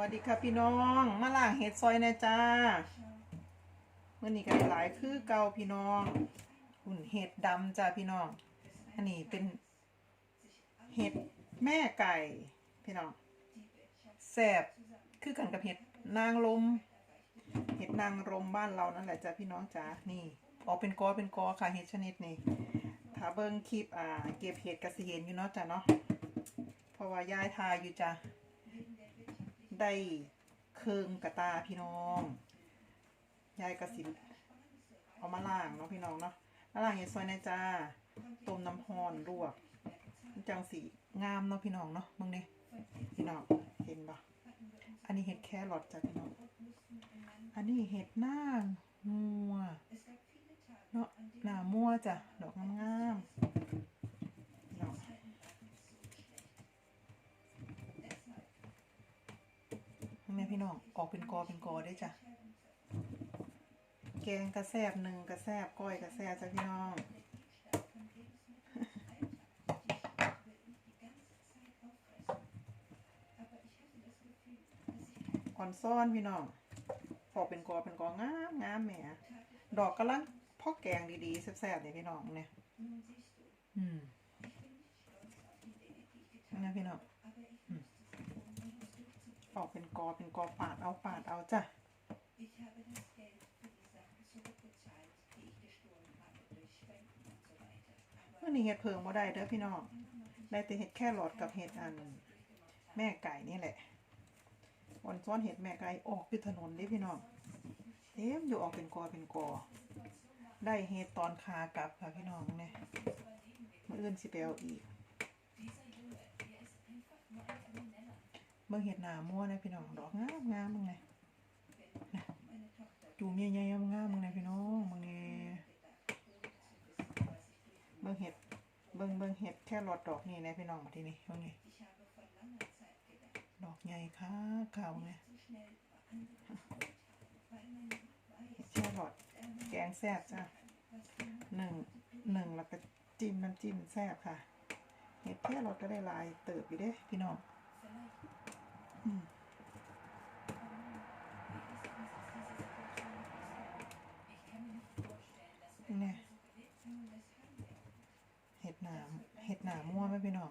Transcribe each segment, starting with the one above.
วัสดีค่ะพี่น้องมาล่างเห็ดซอยนะจ้าเมื่อนี้กันหลายคือเกาพี่น้องหุ่นเห็ดดำจ้าพี่น้อง อันนี้เป็นเห็ดแม่ไก่พี่น้องแสบคือกันกับเห็ดนางลม เห็ดนางรมบ้านเรานั่นแหละจ้าพี่น้องจ้านี่ออกเป็นกอเป็นกอค่ะเห็ดชนิดนี้ถ้าเบิ้งคลิปอ่าเก็บเห็ดกระสีเห็นอยู่เนาะจ้าเนาะเพราะว่ายายทายอยู่จ้า ได้เคืองกระตาพี่น้อง ยายกระสินเอามาล่างเนาะพี่น้องเนาะมาล่างเห็ดซอยในจ้าต้มน้ำฮอนลวกจังสีงามเนาะพี่น้องเนาะมึงนี่พี่น้องเห็นปะอันนี้เห็ดแครอทจ้ะพี่น้อง อันนี้เห็ดหน้างัวเนาะหน้ามัวจ้ะดอกงามๆพี่น้อง แม่พี่ น้องออกเป็นกอเป็นกอได้จ้ะแกงกระแซบหนึ่งกระแซบก้อยกระแซบจ้ะพี่น้องอ่อนซ่อนพี่น้องพอเป็นกอเป็นกองามงามแหมดอกกำลังพอกแกงดีๆแซ่บๆเนี่ยพี่น้องเนี่ยอืมนี่พี่น้อง ออกเป็นกอเป็นกอปาดเอาปาดเอาจ้ะเมื่อนี้เห็ดเพิงบ่ได้เด้อพี่น้องได้แต่เห็ดแค่หลอดกับเห็ดอัน แม่ไก่นี่แหละวันซ้อนเห็ดแม่ไก่ออกคือถนนเด้พี่น้องเต็มอยู่ออกเป็นกอเป็นกอ ได้เห็ดตอนคากลับค่ะพี่น้องเนี่ยมื่ออื่นสิไปเอาอีก เบิ่งเห็ดหนามั่วนะพี่น้องดอกงามงามมึงไงนะจูมใหญ่ๆงามๆมึงไงพี่น้องมึงนี่เบิ่งเห็ดเบิ่งเบิ่งเห็ดแค่รอดดอกนี่นะพี่น้องมาที่นี่มึงนี่ดอกใหญ่ค่ะขาวไงแค่รอดแกงแซ่บจ้ะหนึ่งหนึ่งแล้วก็จิ้มน้ำจิ้มแซ่บค่ะเห็ดแค่รอดก็ได้ลายเติบอยู่เด้พี่น้อง เนี่ยเห็ดหนามเห็ดหนามมั่วไหมพี่น้อง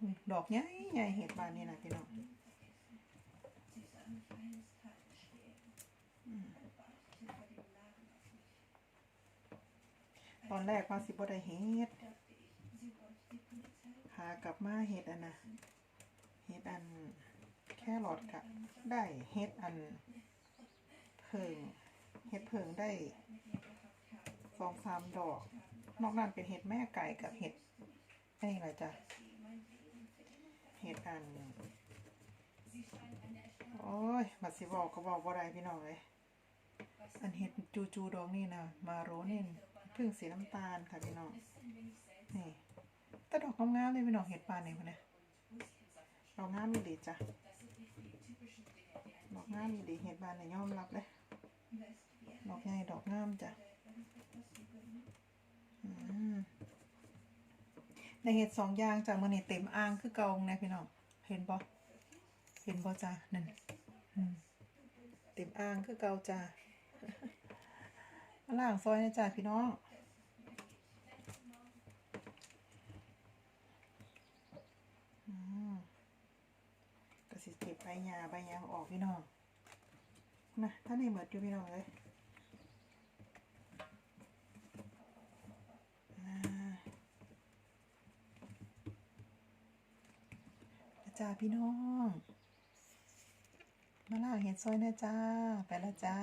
อืมดอกใหญ่ใหญ่เห็ดบานนี่นะพี่น้องตอนแรกว่าสิบ่ได้เห็ดหากลับมาเห็ดอันนะ แค่หลอดกับได้เห็ดอันเพิงเห็ดเพิงได้สองสามดอก นอกนั้นเป็นเห็ดแม่ไก่กับเห็ดอันนี้อะไรจ้ะเห็ดอันโอ้ยบัดสิบอกก็บอกว่าไรพี่น้องเลยอันเห็ดจูจูดอกนี่นะมาโรนินพึ่งสีน้ำตาลค่ะพี่น้องนี่แต่ดอกงามๆเลยพี่น้องเห็ดปานนี่คนเนี้ยดอกงามดีจ้ะ งามมีดีเห็ดบานเนี่อมรับเลยดอกใหญ่ดอกงามจ้ะในเห็ดสองอย่างจากมันนี่เต็มอ่างคือเกาเนี่ยพี่น้องเห็นบ่เห็นบ่จ้านั่นเต็มอ่างคือเกาจ้าล่างซอยนะจ้าพี่น้องอืมก็สิเก็บใบหญ้าใบหยางออกพี่น้อง นะท่าในเหมือดอยู่พี่น้องเลยจ้าพี่น้อง มาล่าเห็ดซอยนะจ้า ไปละจ้า